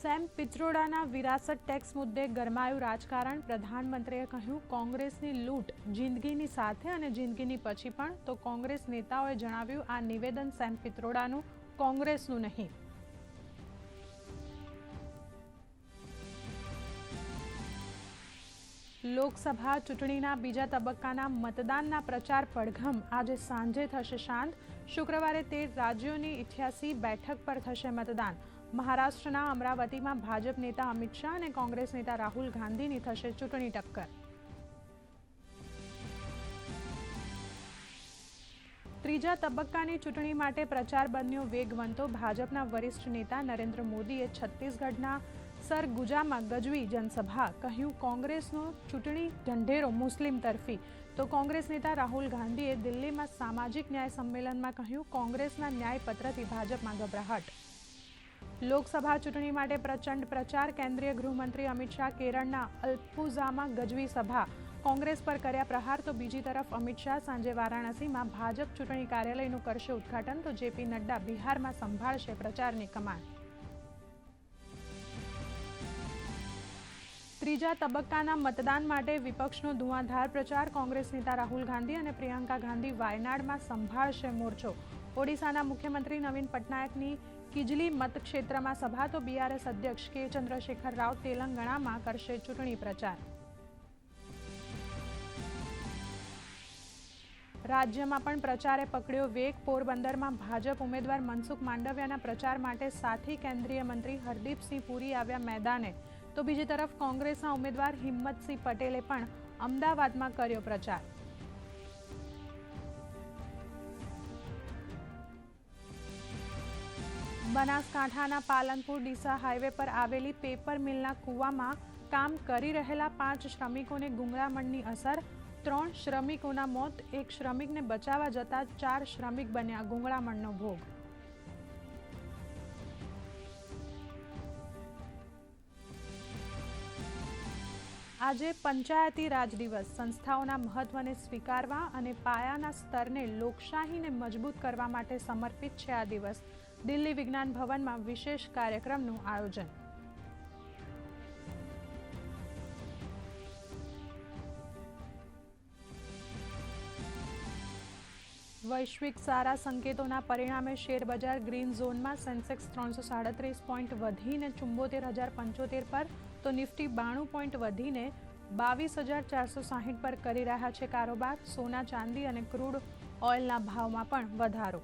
Same પિત્રોડાના વિરાસત tax મુદ્દે ગરમાયું રાજકારણ, પ્રધાનમંત્રીએ કહ્યું, કોંગ્રેસની લૂંટ જિંદગીની સાથે અને જિંદગીની પછી પણ. તો કોંગ્રેસ નેતાઓએ જણાવ્યું, આ નિવેદન સેમ પિત્રોડાનું, કોંગ્રેસનું નહીં. લોકસભા ચૂંટણીના બીજા તબક્કાના મતદાનના પ્રચાર પડઘમ આજે સાંજે થશે શાંત. શુક્રવારે તેર રાજ્યોની ઇઠ્યાસી બેઠક પર થશે મતદાન. મહારાષ્ટ્રના અમરાવતીમાં ભાજપ નેતા અમિત શાહ અને કોંગ્રેસ નેતા રાહુલ ગાંધીની થશે ચૂંટણી ટક્કર. ત્રીજા તબક્કાની ચૂંટણી માટે પ્રચાર બન્યો વેગવંતો. ભાજપના વરિષ્ઠ નેતા નરેન્દ્ર મોદીએ છત્તીસગઢના સરગુજામાં ગજવી જનસભા કહ્યું, કોંગ્રેસનો ચૂંટણી ઢંઢેરો મુસ્લિમ તરફી. તો કોંગ્રેસ નેતા રાહુલ ગાંધીએ દિલ્હીમાં સામાજિક ન્યાય સંમેલનમાં કહ્યું, કોંગ્રેસના ન્યાયપત્રથી ભાજપમાં ગભરાહટ. લોકસભા ચૂંટણી માટે પ્રચંડ પ્રચાર, કેન્દ્રીય ગૃહમંત્રી અમિત શાહ કેરળના અલ્પુઝામાં ગજવી સભા. કોંગ્રેસ પર કર્યા પ્રહાર તો બીજી તરફ અમિત શાહ સાંજે વારાણસીમાં ભાજપ ચૂંટણી કાર્યાલયનું કરશે ઉદ્ઘાટન તો જેપી નડ્ડા બિહારમાં સંભાળશે પ્રચારની કમાન. ત્રીજા તબક્કાના મતદાન માટે વિપક્ષનો ધુઆંધાર પ્રચાર કોંગ્રેસ નેતા રાહુલ ગાંધી અને પ્રિયંકા ગાંધી વાયનાડમાં સંભાળશે મોરચો. ઓડિશાના મુખ્યમંત્રી નવીન પટનાયકની કિજલી મતક્ષેત્રમાં સભા તો બીઆરએસ અધ્યક્ષ કે ચંદ્રશેખર રાવ તેલંગાણામાં કરશે ચૂંટણી પ્રચાર. રાજ્યમાં પણ પ્રચારે પકડ્યો વેગ, પોરબંદરમાં ભાજપ ઉમેદવાર મનસુખ માંડવિયાના પ્રચાર માટે સાથી કેન્દ્રીય મંત્રી હરદીપસિંહ પુરી આવ્યા મેદાને. તો બીજી તરફ કોંગ્રેસના ઉમેદવાર હિંમતસિંહ પટેલે પણ અમદાવાદમાં કર્યો પ્રચાર. બનાસકાંઠાના પાલનપુર ડીસા હાઈવે પર આવેલી પેપર મિલના કૂવામાં કામ કરી રહેલા પાંચ શ્રમિકોને ગુંગળામણની અસર, ત્રણ શ્રમિકોના મોત, એક શ્રમિકને બચાવવા જતા ચાર શ્રમિક બન્યા ગુંગળામણનો ભોગ. આજે પંચાયતી રાજ દિવસ. સંસ્થાઓના મહત્વને સ્વીકારવા અને પાયાના સ્તરને લોકશાહીને મજબૂત કરવા માટે સમર્પિત છે આ દિવસ. દિલ્હી વિજ્ઞાન ભવનમાં વિશેષ કાર્યક્રમનું આયોજન. વૈશ્વિક સારા સંકેતોના પરિણામે શેરબજાર ગ્રીન ઝોનમાં સેન્સેક્સ ત્રણસો સાડત્રીસ પોઈન્ટ વધીને ચુંબોતેર હજાર પંચોતેર પર, તો નિફ્ટી બાણું પોઈન્ટ વધીને બાવીસ હજાર ચારસો સાહીઠ પર કરી રહ્યા છે કારોબાર. સોના, ચાંદી અને ક્રૂડ ઓઇલના ભાવમાં પણ વધારો.